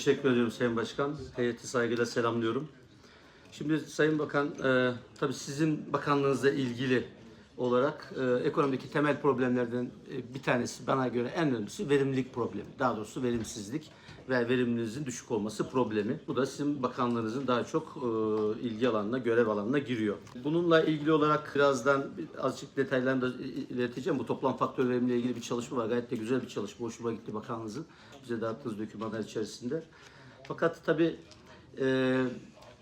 Teşekkür ediyorum Sayın Başkan. Heyeti saygıyla selamlıyorum. Şimdi Sayın Bakan, e, tabii sizin bakanlığınızla ilgili olarak e, ekonomideki temel problemlerden e, bir tanesi bana göre en önemlisi verimlilik problemi. Daha doğrusu verimsizlik ve verimliliğinizin düşük olması problemi. Bu da sizin bakanlığınızın daha çok e, ilgi alanına, görev alanına giriyor. Bununla ilgili olarak birazdan azıcık detaylarını da ileteceğim. Bu toplam faktör verimle ilgili bir çalışma var. Gayet de güzel bir çalışma. Hoşuma gitti bakanlığınızın. Bize dağıttığınız dokümanlar içerisinde. Fakat tabii e,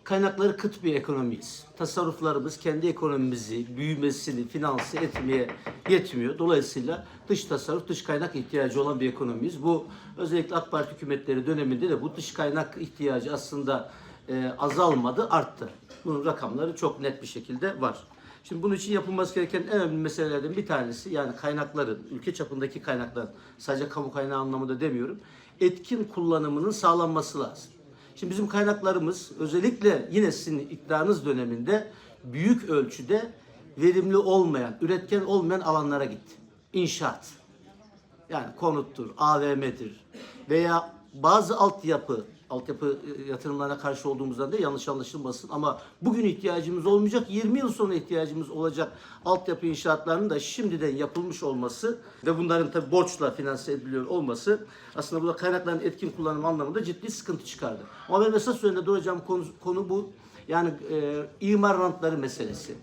kaynakları kıt bir ekonomiyiz. Tasarruflarımız kendi ekonomimizi, büyümesini finanse etmeye yetmiyor. Dolayısıyla dış tasarruf, dış kaynak ihtiyacı olan bir ekonomiyiz. Bu özellikle AK Parti hükümetleri döneminde de bu dış kaynak ihtiyacı aslında e, azalmadı, arttı. Bunun rakamları çok net bir şekilde var. Şimdi bunun için yapılması gereken en önemli meselelerden bir tanesi yani kaynakların, ülke çapındaki kaynakların, sadece kamu kaynağı anlamında demiyorum, etkin kullanımının sağlanması lazım. Şimdi bizim kaynaklarımız özellikle yine sizin iktidarınız döneminde büyük ölçüde verimli olmayan, üretken olmayan alanlara gitti. İnşaat, yani konuttur, AVM'dir veya bazı altyapı, altyapı e, yatırımlarına karşı olduğumuzdan da yanlış anlaşılmasın ama bugün ihtiyacımız olmayacak, 20 yıl sonra ihtiyacımız olacak altyapı inşaatlarının da şimdiden yapılmış olması ve bunların tabi borçla finanse ediliyor olması aslında burada kaynakların etkin kullanım anlamında ciddi sıkıntı çıkardı. Ama benim esas üzerinde duracağım konu, konu bu. Yani e, imar rantları meselesi.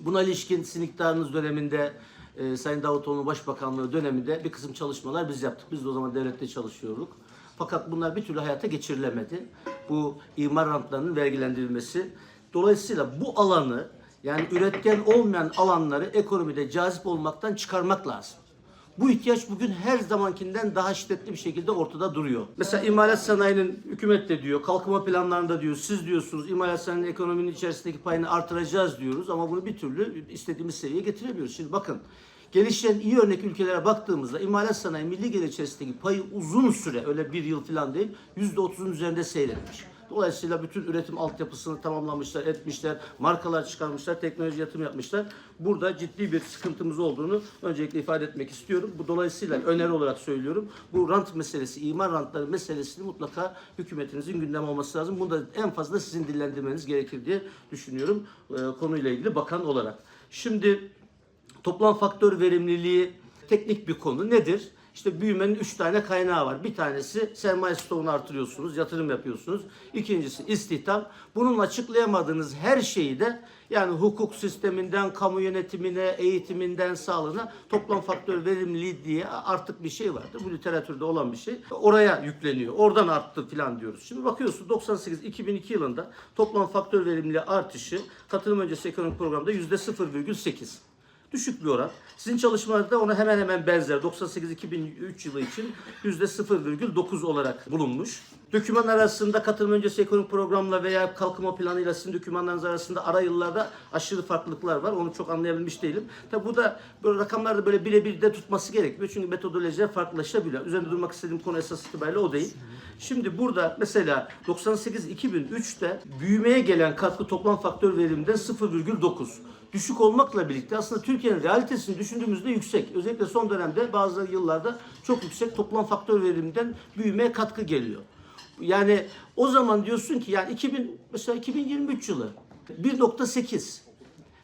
Buna ilişkin sizin iktidarınız döneminde e, Sayın Davutoğlu'nun başbakanlığı döneminde bir kısım çalışmalar biz yaptık. Biz de o zaman devlette çalışıyorduk. Fakat bunlar bir türlü hayata geçirilemedi. Bu imar rantlarının vergilendirilmesi. Dolayısıyla bu alanı yani üretken olmayan alanları ekonomide cazip olmaktan çıkarmak lazım. Bu ihtiyaç bugün her zamankinden daha şiddetli bir şekilde ortada duruyor. Mesela imalat sanayinin hükümet de diyor, kalkınma planlarında diyor, siz diyorsunuz imalat sanayinin ekonominin içerisindeki payını artıracağız diyoruz ama bunu bir türlü istediğimiz seviyeye getiremiyoruz. Şimdi bakın, gelişen iyi örnek ülkelere baktığımızda imalat sanayi milli gelir içerisindeki payı uzun süre, öyle bir yıl falan değil, %30'un üzerinde seyretmiş. Dolayısıyla bütün üretim altyapısını tamamlamışlar, etmişler, markalar çıkarmışlar, teknoloji yatırım yapmışlar. Burada ciddi bir sıkıntımız olduğunu öncelikle ifade etmek istiyorum. Bu dolayısıyla öneri olarak söylüyorum. Bu rant meselesi, imar rantları meselesini mutlaka hükümetinizin gündem olması lazım. Bunu da en fazla sizin dillendirmeniz gerekir diye düşünüyorum e, konuyla ilgili bakan olarak. Şimdi Toplam faktör verimliliği teknik bir konu nedir? İşte büyümenin üç tane kaynağı var. Bir tanesi sermaye stoğunu artırıyorsunuz, yatırım yapıyorsunuz. İkincisi istihdam. Bununla açıklayamadığınız her şeyi de yani hukuk sisteminden, kamu yönetimine, eğitiminden, sağlığına toplam faktör verimliliği diye artık bir şey vardır. Bu literatürde olan bir şey. Oraya yükleniyor. Oradan arttı falan diyoruz. Şimdi bakıyorsun 98-2002 yılında toplam faktör verimliliği artışı katılım öncesi ekonomik programda %0,8. Düşük bir oran. Sizin çalışmalarda ona hemen hemen benzer. 98-2003 yılı için %0,9 olarak bulunmuş. Döküman arasında katılım öncesi ekonomik programla veya kalkınma planıyla sizin dökümanlarınız arasında ara yıllarda aşırı farklılıklar var. Onu çok anlayabilmiş değilim. Tabi bu da böyle rakamlarda böyle birebir de tutması gerekmiyor. Çünkü metodolojiler farklılaşabiliyor. Üzerinde durmak istediğim konu esas itibariyle o değil. Şimdi burada mesela 98-2003'te büyümeye gelen katkı toplam faktör veriminde 0,9 düşük olmakla birlikte aslında Türkiye'nin realitesini düşündüğümüzde yüksek. Özellikle son dönemde bazı yıllarda çok yüksek toplam faktör verimden büyümeye katkı geliyor. Yani o zaman diyorsun ki yani 2000 mesela 2023 yılı 1.8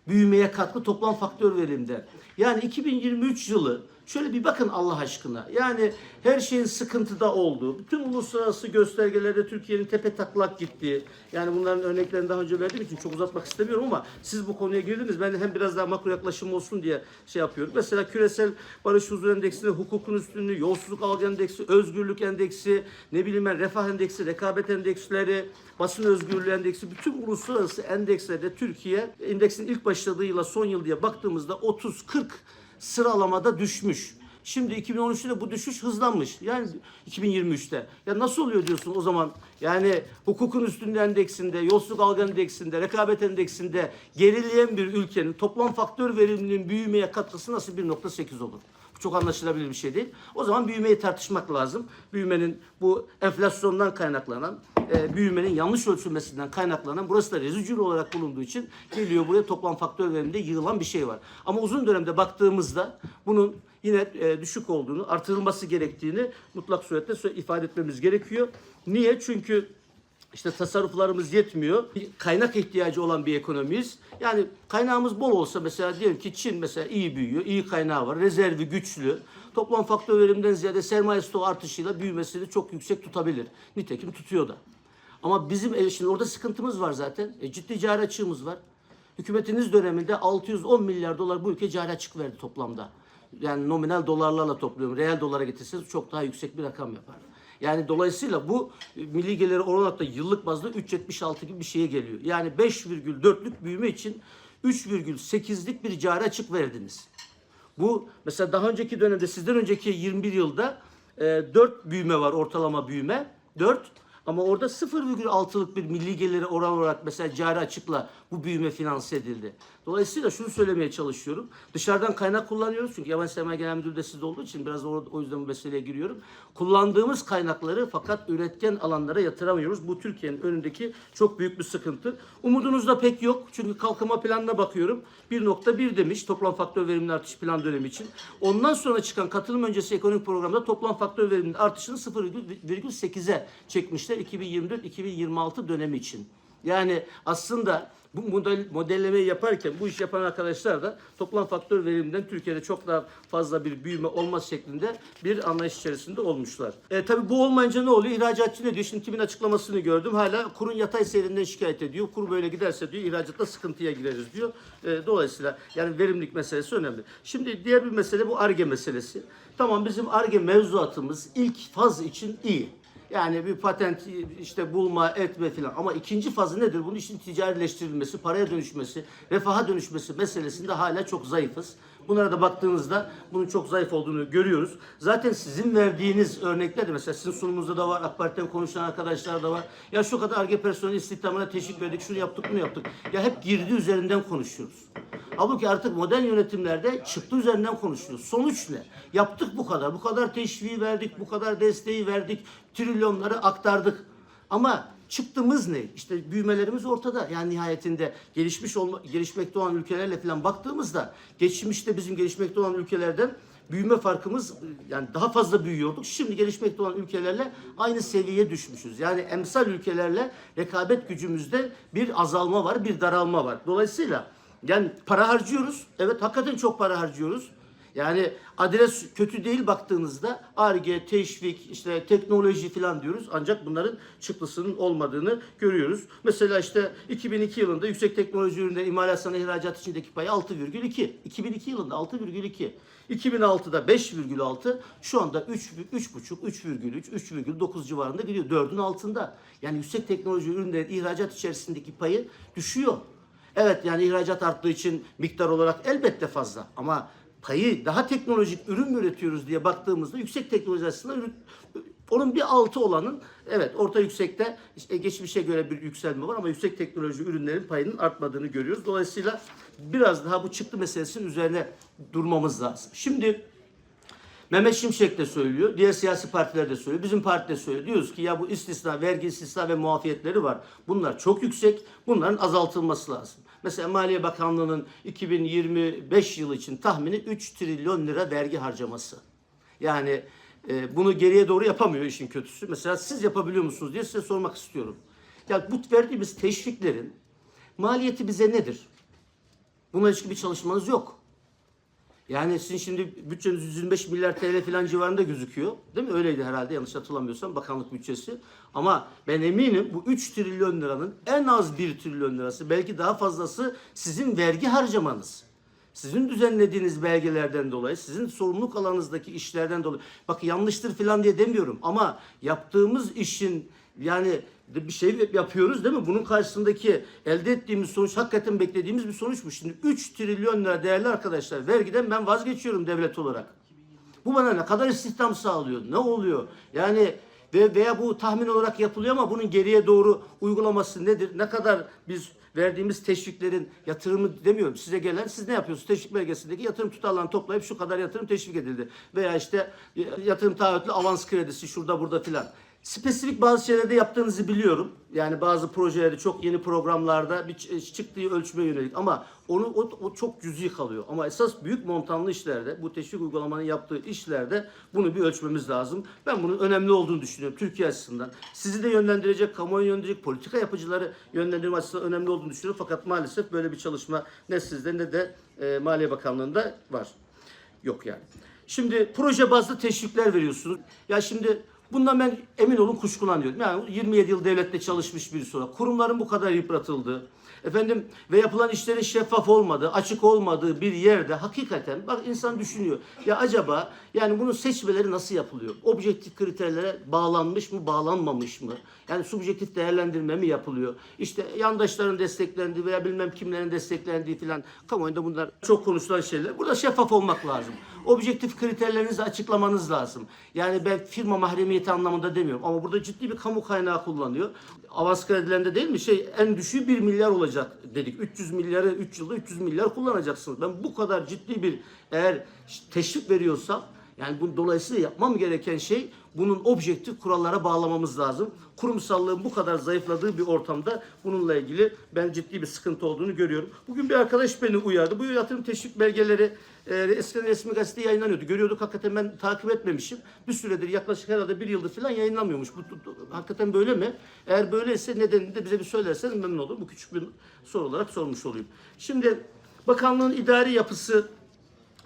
büyümeye katkı toplam faktör verimde. Yani 2023 yılı şöyle bir bakın Allah aşkına. Yani her şeyin sıkıntıda olduğu, bütün uluslararası göstergelerde Türkiye'nin tepe taklak gittiği, yani bunların örneklerini daha önce verdiğim için çok uzatmak istemiyorum ama siz bu konuya girdiniz. Ben de hem biraz daha makro yaklaşım olsun diye şey yapıyorum. Mesela küresel barış huzur endeksi, hukukun üstünlüğü, yolsuzluk algı endeksi, özgürlük endeksi, ne bileyim ben refah endeksi, rekabet endeksleri, basın özgürlüğü endeksi, bütün uluslararası endekslerde Türkiye indeksin ilk başladığı yıla son yıl diye baktığımızda 30-40 sıralamada düşmüş. Şimdi 2013'te de bu düşüş hızlanmış. Yani 2023'te. Ya nasıl oluyor diyorsun o zaman? Yani hukukun üstünde endeksinde, yolsuzluk algı endeksinde, rekabet endeksinde gerileyen bir ülkenin toplam faktör verimliliğinin büyümeye katkısı nasıl 1.8 olur? Çok anlaşılabilir bir şey değil. O zaman büyümeyi tartışmak lazım. Büyümenin bu enflasyondan kaynaklanan, e, büyümenin yanlış ölçülmesinden kaynaklanan, burası da rezücül olarak bulunduğu için geliyor buraya toplam faktör veriminde yığılan bir şey var. Ama uzun dönemde baktığımızda bunun yine e, düşük olduğunu, artırılması gerektiğini mutlak surette ifade etmemiz gerekiyor. Niye? Çünkü işte tasarruflarımız yetmiyor. Bir Kaynak ihtiyacı olan bir ekonomiyiz. Yani kaynağımız bol olsa mesela diyelim ki Çin mesela iyi büyüyor, iyi kaynağı var, rezervi güçlü. Toplam faktör verimden ziyade sermaye stoğu artışıyla büyümesini çok yüksek tutabilir. Nitekim tutuyor da. Ama bizim e, şimdi orada sıkıntımız var zaten. E, ciddi cari açığımız var. Hükümetiniz döneminde 610 milyar dolar bu ülke cari açık verdi toplamda. Yani nominal dolarlarla topluyorum. Reel dolara getirseniz çok daha yüksek bir rakam yapar. Yani dolayısıyla bu e, milli geliri oranla yıllık bazda 3.76 gibi bir şeye geliyor. Yani 5,4'lük büyüme için 3,8'lik bir cari açık verdiniz. Bu mesela daha önceki dönemde sizden önceki 21 yılda e, 4 büyüme var ortalama büyüme. 4 ama orada 0,6'lık bir milli geliri oran olarak mesela cari açıkla bu büyüme finanse edildi. Dolayısıyla şunu söylemeye çalışıyorum. Dışarıdan kaynak kullanıyoruz çünkü yabancı sermaye genel müdürü de sizde olduğu için biraz o, o yüzden bu meseleye giriyorum. Kullandığımız kaynakları fakat üretken alanlara yatıramıyoruz. Bu Türkiye'nin önündeki çok büyük bir sıkıntı. Umudunuz da pek yok. Çünkü kalkınma planına bakıyorum. 1.1 demiş toplam faktör verimli artış plan dönemi için. Ondan sonra çıkan katılım öncesi ekonomik programda toplam faktör verimli artışını 0,8'e çekmişler 2024-2026 dönemi için. Yani aslında bu model, modellemeyi yaparken bu iş yapan arkadaşlar da toplam faktör verimden Türkiye'de çok daha fazla bir büyüme olmaz şeklinde bir anlayış içerisinde olmuşlar. E, tabii bu olmayınca ne oluyor? İhracatçı ne diyor? Şimdi kimin açıklamasını gördüm. Hala kurun yatay seyrinden şikayet ediyor. Kur böyle giderse diyor ihracatta sıkıntıya gireriz diyor. E, dolayısıyla yani verimlilik meselesi önemli. Şimdi diğer bir mesele bu ARGE meselesi. Tamam bizim ARGE mevzuatımız ilk faz için iyi. Yani bir patent işte bulma, etme filan. Ama ikinci fazı nedir? Bunun işin ticarileştirilmesi, paraya dönüşmesi, refaha dönüşmesi meselesinde hala çok zayıfız. Bunlara da baktığınızda bunun çok zayıf olduğunu görüyoruz. Zaten sizin verdiğiniz örnekler de mesela sizin sunumunuzda da var, AK Parti'den konuşan arkadaşlar da var. Ya şu kadar ARGE personeli istihdamına teşvik verdik, şunu yaptık, bunu yaptık. Ya hep girdi üzerinden konuşuyoruz. Halbuki artık modern yönetimlerde çıktı üzerinden konuşuyoruz. Sonuç ne? Yaptık bu kadar. Bu kadar teşviği verdik, bu kadar desteği verdik, trilyonları aktardık. Ama çıktığımız ne? İşte büyümelerimiz ortada. Yani nihayetinde gelişmiş olma, gelişmekte olan ülkelerle falan baktığımızda geçmişte bizim gelişmekte olan ülkelerden büyüme farkımız yani daha fazla büyüyorduk. Şimdi gelişmekte olan ülkelerle aynı seviyeye düşmüşüz. Yani emsal ülkelerle rekabet gücümüzde bir azalma var, bir daralma var. Dolayısıyla yani para harcıyoruz. Evet hakikaten çok para harcıyoruz. Yani adres kötü değil baktığınızda ARGE, teşvik, işte teknoloji falan diyoruz. Ancak bunların çıktısının olmadığını görüyoruz. Mesela işte 2002 yılında yüksek teknoloji ürünleri imalat sanayi ihracat içindeki payı 6,2. 2002 yılında 6,2. 2006'da 5,6. Şu anda 3, 3,5, 3,3, 3,9 civarında gidiyor. 4'ün altında. Yani yüksek teknoloji ürünlerin ihracat içerisindeki payı düşüyor. Evet yani ihracat arttığı için miktar olarak elbette fazla ama payı daha teknolojik ürün üretiyoruz diye baktığımızda yüksek teknoloji aslında ürün, onun bir altı olanın evet orta yüksekte işte geçmişe göre bir yükselme var ama yüksek teknoloji ürünlerin payının artmadığını görüyoruz. Dolayısıyla biraz daha bu çıktı meselesinin üzerine durmamız lazım. Şimdi Mehmet Şimşek de söylüyor, diğer siyasi partiler de söylüyor, bizim parti de söylüyor. Diyoruz ki ya bu istisna, vergi istisna ve muafiyetleri var. Bunlar çok yüksek, bunların azaltılması lazım. Mesela Maliye Bakanlığı'nın 2025 yılı için tahmini 3 trilyon lira vergi harcaması. Yani e, bunu geriye doğru yapamıyor işin kötüsü. Mesela siz yapabiliyor musunuz diye size sormak istiyorum. Ya bu verdiğimiz teşviklerin maliyeti bize nedir? Buna ilişkin bir çalışmanız yok. Yani sizin şimdi bütçeniz 125 milyar TL falan civarında gözüküyor. Değil mi? Öyleydi herhalde yanlış hatırlamıyorsam bakanlık bütçesi. Ama ben eminim bu 3 trilyon liranın en az 1 trilyon lirası belki daha fazlası sizin vergi harcamanız. Sizin düzenlediğiniz belgelerden dolayı, sizin sorumluluk alanınızdaki işlerden dolayı. Bak yanlıştır falan diye demiyorum ama yaptığımız işin yani bir şey yapıyoruz değil mi? Bunun karşısındaki elde ettiğimiz sonuç hakikaten beklediğimiz bir sonuçmuş. Şimdi 3 trilyon lira değerli arkadaşlar vergiden ben vazgeçiyorum devlet olarak. Bu bana ne kadar istihdam sağlıyor? Ne oluyor? Yani ve veya bu tahmin olarak yapılıyor ama bunun geriye doğru uygulaması nedir? Ne kadar biz verdiğimiz teşviklerin yatırımı demiyorum. Size gelen siz ne yapıyorsunuz? Teşvik belgesindeki yatırım tutarlarını toplayıp şu kadar yatırım teşvik edildi. Veya işte yatırım taahhütlü avans kredisi şurada burada filan. Spesifik bazı şeylerde yaptığınızı biliyorum. Yani bazı projelerde çok yeni programlarda bir çıktığı ölçüme yönelik ama onu o, o çok cüzi kalıyor. Ama esas büyük montanlı işlerde bu teşvik uygulamanın yaptığı işlerde bunu bir ölçmemiz lazım. Ben bunun önemli olduğunu düşünüyorum Türkiye açısından. Sizi de yönlendirecek, kamuoyu yönlendirecek, politika yapıcıları yönlendirme açısından önemli olduğunu düşünüyorum. Fakat maalesef böyle bir çalışma ne sizde ne de e, Maliye Bakanlığı'nda var. Yok yani. Şimdi proje bazlı teşvikler veriyorsunuz. Ya şimdi bundan ben emin olun kuşkulanıyorum. Yani 27 yıl devlette çalışmış birisi olarak kurumların bu kadar yıpratıldığı, efendim ve yapılan işlerin şeffaf olmadığı, açık olmadığı bir yerde hakikaten bak insan düşünüyor. Ya acaba yani bunun seçmeleri nasıl yapılıyor? Objektif kriterlere bağlanmış mı, bağlanmamış mı? Yani subjektif değerlendirme mi yapılıyor? İşte yandaşların desteklendiği veya bilmem kimlerin desteklendiği filan kamuoyunda bunlar çok konuşulan şeyler. Burada şeffaf olmak lazım. Objektif kriterlerinizi açıklamanız lazım. Yani ben firma mahremiyeti anlamında demiyorum ama burada ciddi bir kamu kaynağı kullanıyor. Avans kredilerde değil mi? Şey en düşüğü 1 milyar olacak dedik. 300 milyarı 3 yılda 300 milyar kullanacaksınız. Ben bu kadar ciddi bir eğer teşvik veriyorsam yani bu dolayısıyla yapmam gereken şey bunun objektif kurallara bağlamamız lazım. Kurumsallığın bu kadar zayıfladığı bir ortamda bununla ilgili ben ciddi bir sıkıntı olduğunu görüyorum. Bugün bir arkadaş beni uyardı. Bu yatırım teşvik belgeleri e, eskiden resmi gazete yayınlanıyordu. Görüyorduk hakikaten ben takip etmemişim. Bir süredir yaklaşık herhalde bir yıldır falan yayınlanmıyormuş. Bu, bu- hakikaten böyle mi? Eğer böyleyse nedenini de bize bir söylerseniz memnun olurum. Bu küçük bir soru olarak sormuş olayım. Şimdi bakanlığın idari yapısı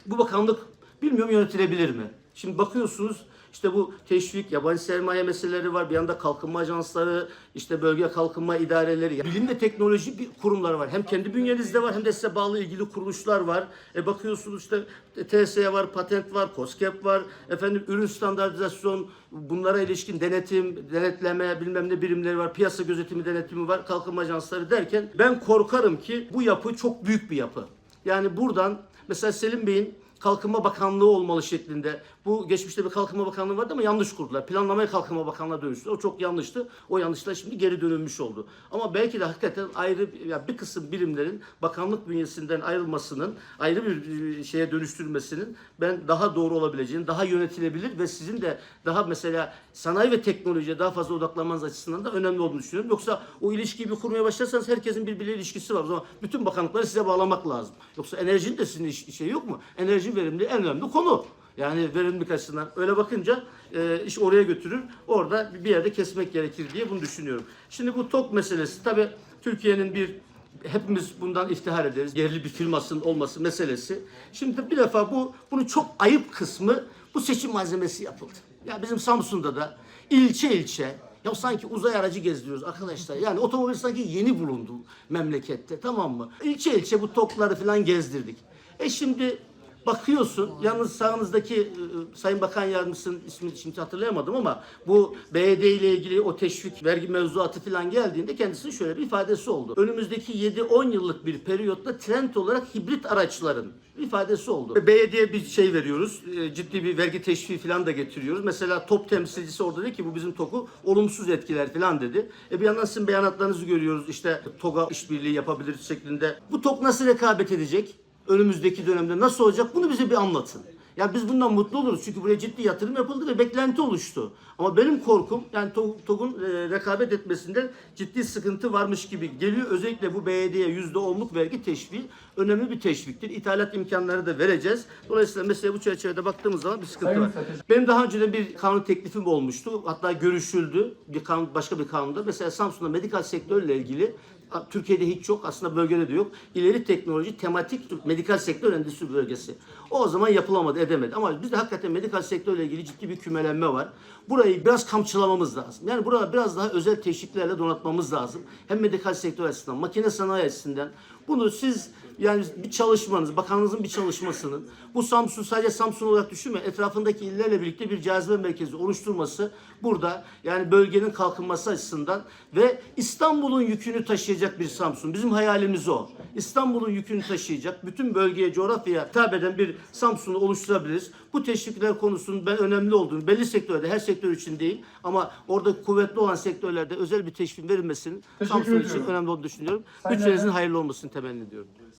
bu bakanlık bilmiyorum yönetilebilir mi? Şimdi bakıyorsunuz işte bu teşvik, yabancı sermaye meseleleri var. Bir yanda kalkınma ajansları, işte bölge kalkınma idareleri. Bilim ve teknoloji bir kurumları var. Hem kendi bünyenizde var hem de size bağlı ilgili kuruluşlar var. E bakıyorsunuz işte TSE var, patent var, COSGAP var. Efendim ürün standartizasyon, bunlara ilişkin denetim, denetleme, bilmem ne birimleri var. Piyasa gözetimi denetimi var, kalkınma ajansları derken ben korkarım ki bu yapı çok büyük bir yapı. Yani buradan mesela Selim Bey'in Kalkınma Bakanlığı olmalı şeklinde. Bu geçmişte bir Kalkınma Bakanlığı vardı ama yanlış kurdular. Planlamaya Kalkınma Bakanlığı'na dönüştü. O çok yanlıştı. O yanlışlar şimdi geri dönülmüş oldu. Ama belki de hakikaten ayrı ya bir kısım birimlerin bakanlık bünyesinden ayrılmasının, ayrı bir e, şeye dönüştürülmesinin ben daha doğru olabileceğini, daha yönetilebilir ve sizin de daha mesela sanayi ve teknolojiye daha fazla odaklanmanız açısından da önemli olduğunu düşünüyorum. Yoksa o ilişkiyi bir kurmaya başlarsanız herkesin birbiriyle ilişkisi var. O zaman bütün bakanlıkları size bağlamak lazım. Yoksa enerjinin de sizin şey yok mu? Enerji verimli en önemli konu. Yani verimlilik açısından öyle bakınca e, iş oraya götürür. Orada bir yerde kesmek gerekir diye bunu düşünüyorum. Şimdi bu TOK meselesi tabii Türkiye'nin bir hepimiz bundan iftihar ederiz. Yerli bir firmasının olması meselesi. Şimdi bir defa bu bunun çok ayıp kısmı bu seçim malzemesi yapıldı. Ya bizim Samsun'da da ilçe ilçe ya sanki uzay aracı gezdiriyoruz arkadaşlar. Yani otomobil sanki yeni bulundu memlekette tamam mı? İlçe ilçe bu tokları falan gezdirdik. E şimdi bakıyorsun yalnız sağınızdaki e, Sayın Bakan Yardımcısının ismini şimdi hatırlayamadım ama bu BD ile ilgili o teşvik vergi mevzuatı falan geldiğinde kendisinin şöyle bir ifadesi oldu. Önümüzdeki 7-10 yıllık bir periyotta trend olarak hibrit araçların ifadesi oldu. BD'ye bir şey veriyoruz. e, Ciddi bir vergi teşviği falan da getiriyoruz. Mesela top temsilcisi orada dedi ki bu bizim TOG'u olumsuz etkiler falan dedi. E bir yandan sizin beyanatlarınızı görüyoruz. İşte TOG'a işbirliği yapabiliriz şeklinde. Bu TOG nasıl rekabet edecek? Önümüzdeki dönemde nasıl olacak bunu bize bir anlatın. Ya biz bundan mutlu oluruz çünkü buraya ciddi yatırım yapıldı ve beklenti oluştu. Ama benim korkum yani TOG- TOG'un e, rekabet etmesinde ciddi sıkıntı varmış gibi geliyor. Özellikle bu BYD'ye %10'luk vergi teşviği önemli bir teşviktir. İthalat imkanları da vereceğiz. Dolayısıyla mesela bu çerçevede baktığımız zaman bir sıkıntı Sayın var. Müfettiş. Benim daha önce de bir kanun teklifim olmuştu. Hatta görüşüldü bir kanun, başka bir kanunda. Mesela Samsun'da medikal sektörle ilgili Türkiye'de hiç yok. Aslında bölgede de yok. İleri teknoloji tematik medikal sektör endüstri bölgesi. O zaman yapılamadı, edemedi. Ama bizde hakikaten medikal sektörle ilgili ciddi bir kümelenme var. Burayı biraz kamçılamamız lazım. Yani burada biraz daha özel teşviklerle donatmamız lazım. Hem medikal sektör açısından, makine sanayi açısından. Bunu siz yani bir çalışmanız, bakanınızın bir çalışmasının bu Samsun sadece Samsun olarak düşünme etrafındaki illerle birlikte bir cazibe merkezi oluşturması burada yani bölgenin kalkınması açısından ve İstanbul'un yükünü taşıyacak bir Samsun. Bizim hayalimiz o. İstanbul'un yükünü taşıyacak, bütün bölgeye, coğrafyaya hitap eden bir Samsun'u oluşturabiliriz. Bu teşvikler konusunun ben önemli olduğunu, belli sektörde, her sektör için değil ama orada kuvvetli olan sektörlerde özel bir teşvik verilmesinin Samsun için önemli olduğunu düşünüyorum. Bütçenizin hayırlı olmasını temenni ediyorum.